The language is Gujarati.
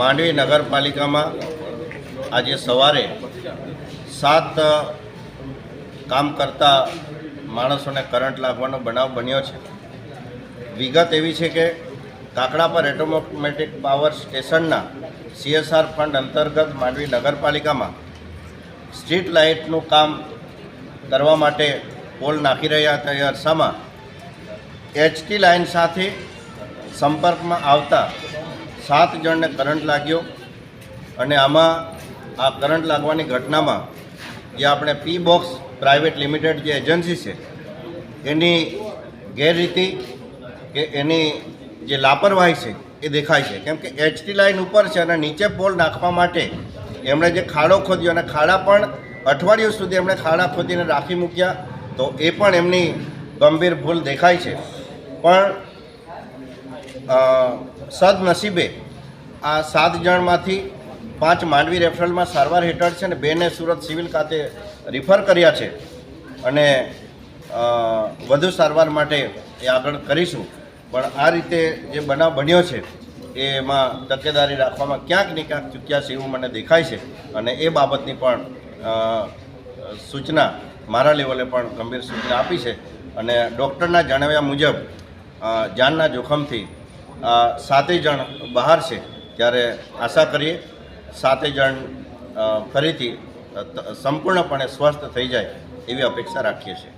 માંડવી નગરપાલિકામાં આજે સવારે સાત કામ કરતા માણસોને કરંટ લાગવાનો બનાવ બન્યો છે. વિગત એવી છે કે કાકડા પર એટોમેટિક પાવર સ્ટેશનના સીએસઆર ફંડ અંતર્ગત માંડવી નગરપાલિકામાં સ્ટ્રીટ લાઇટનું કામ કરવા માટે પોલ નાખી રહ્યા હતા. એ અરસામાં એચટી લાઇન સાથે સંપર્કમાં આવતા સાત જણને કરંટ લાગ્યો અને આમાં આ કરંટ લાગવાની ઘટનામાં જે આપણે પી બોક્સ પ્રાઇવેટ લિમિટેડ જે એજન્સી છે, એની ગેરરીતિ કે એની જે લાપરવાહી છે એ દેખાય છે. કેમ કે એચટી લાઇન ઉપર છે અને નીચે પોલ નાખવા માટે એમણે જે ખાડો ખોદ્યો અને ખાડા પણ અઠવાડિયું સુધી એમણે ખાડા ખોદીને રાખી મૂક્યા, તો એ પણ એમની ગંભીર ભૂલ દેખાય છે. પણ સદનસીબે આ સાત જણમાંથી પાંચ માંડવી રેફરલમાં સારવાર હેઠળ છે અને બેને સુરત સિવિલ ખાતે રિફર કર્યા છે. અને વધુ સારવાર માટે એ આગળ કરીશું. પણ આ રીતે જે બનાવ બન્યો છે એમાં તકેદારી રાખવામાં ક્યાંક ને ક્યાંક ચૂક્યા છે એવું મને દેખાય છે. અને એ બાબતની પણ સૂચના મારા લેવલે પણ ગંભીર સૂચના આપી છે. અને ડૉક્ટરના જણાવ્યા મુજબ જાનના જોખમથી સાતેય જણ બહાર છે, ત્યારે આશા કરીએ સાતેય જણ ફરીથી સંપૂર્ણપણે સ્વસ્થ થઈ જાય એવી અપેક્ષા રાખીએ છીએ.